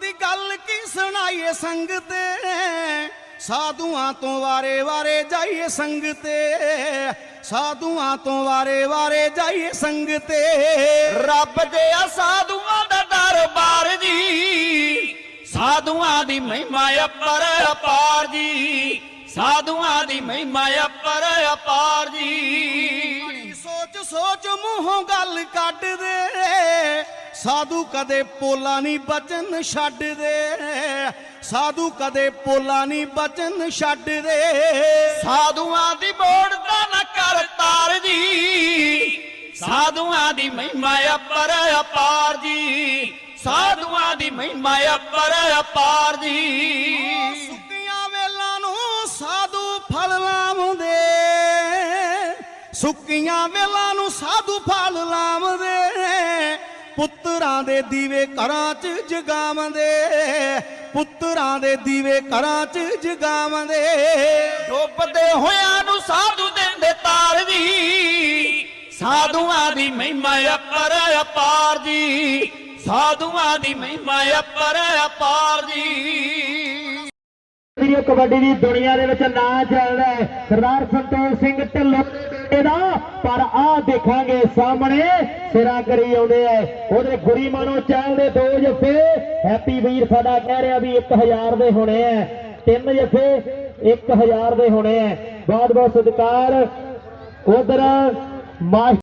ਦੀ ਗੱਲ ਕੀ ਸੁਣਾਈਏ ਸੰਗ ਤੇ? ਸਾਧੂਆਂ ਤੋਂ ਵਾਰੇ ਵਾਰੇ ਜਾਈਏ ਸੰਗ ਸਾਧੂਆਂ ਤੋਂ ਵਾਰੇ ਵਾਰੇ ਜਾਈਏ ਸੰਗ ਤੇ। ਰੱਬ ਦੇ ਆ ਸਾਧੂਆਂ ਦਾ ਦਰਬਾਰ ਜੀ। ਸਾਧੂਆਂ ਦੀ ਮਹਿਮਾ ਅਪਰ ਅਪਾਰ ਜੀ। ਸਾਧੂਆਂ ਦੀ ਮਹਿਮਾ ਅਪਰ ਅਪਾਰ ਜੀ। ਸੋਚ ਸੋਚ ਮੂੰਹੋਂ ਗੱਲ ਕੱਢ ਦੇ। ਸਾਧੂ ਕਦੇ ਪੋਲਾ ਨਹੀਂ ਬਚਨ ਛੱਡਦੇ ਸਾਧੂ ਕਦੇ ਪੋਲਾ ਨਹੀਂ ਬਚਨ ਛੱਡਦੇ ਸਾਧੂਆਂ ਦੀ ਮੋੜ ਦਾ ਨਾ ਕਰ ਤਾਰ ਜੀ। ਸਾਧੂਆਂ ਦੀ ਮਹਿਮਾ ਅਪਰ ਅਪਾਰ ਜੀ। ਸਾਧੂਆਂ ਦੀ ਮਹਿਮਾ ਅਪਰ ਅਪਾਰ ਜੀ। ਸੁੱਕੀਆਂ ਵੇਲਾਂ ਨੂੰ ਸਾਧੂ ਫਲ ਲਾਉਂਦੇ। ਸੁੱਕੀਆਂ ਵੇਲਾਂ ਨੂੰ ਸਾਧੂ ਫਲ ਲਾਉਂਦੇ। ਪੁੱਤਰਾਂ ਦੇ ਦੀਵੇ ਘਰਾਂ 'ਚ ਜਗਾਉਂਦੇ ਪੁੱਤਰਾਂ ਦੇ ਦੀਵੇ ਘਰਾਂ 'ਚ ਜਗਾਉਂਦੇ ਡੁੱਬਦੇ ਹੋਇਆਂ ਨੂੰ ਸਾਧੂ ਦਿੰਦੇ ਤਾਰ ਜੀ ਸਾਧੂਆਂ ਦੀ ਮਹਿਮਾ ਅਪਰ ਅਪਾਰ ਜੀ ਸਾਧੂਆਂ ਦੀ ਮਹਿਮਾ ਅਪਰ ਅਪਾਰ ਜੀ। ਵੀਡੀਓ ਕਬੱਡੀ ਦੀ ਦੁਨੀਆ ਦੇ ਵਿੱਚ ਨਾਂ ਚੱਲਦਾ ਹੈ ਸਰਦਾਰ ਸੰਤੋਖ ਸਿੰਘ ਢਿੱਲੋਂ। ਇਹਦਾ ਪਰ ਆਹ ਦੇਖਾਂਗੇ ਸਾਹਮਣੇ, ਸਿਰਾਂ ਕਰੀ ਆਉਂਦੇ ਆ। ਉਹਦੇ ਗੁਰੀ ਮਾਨੋ ਚੱਲਦੇ ਦੋ ਜਫੇ। ਹੈਪੀ ਵੀਰ ਸਾਡਾ ਕਹਿ ਰਿਹਾ ਵੀ 1000 ਦੇ ਹੋਣੇ ਆ। ਤਿੰਨ ਜਫੇ 1000 ਦੇ ਹੋਣੇ ਆ। ਬਹੁਤ ਬਹੁਤ ਸਤਿਕਾਰ ਉਧਰ ਮਾਸਟਰ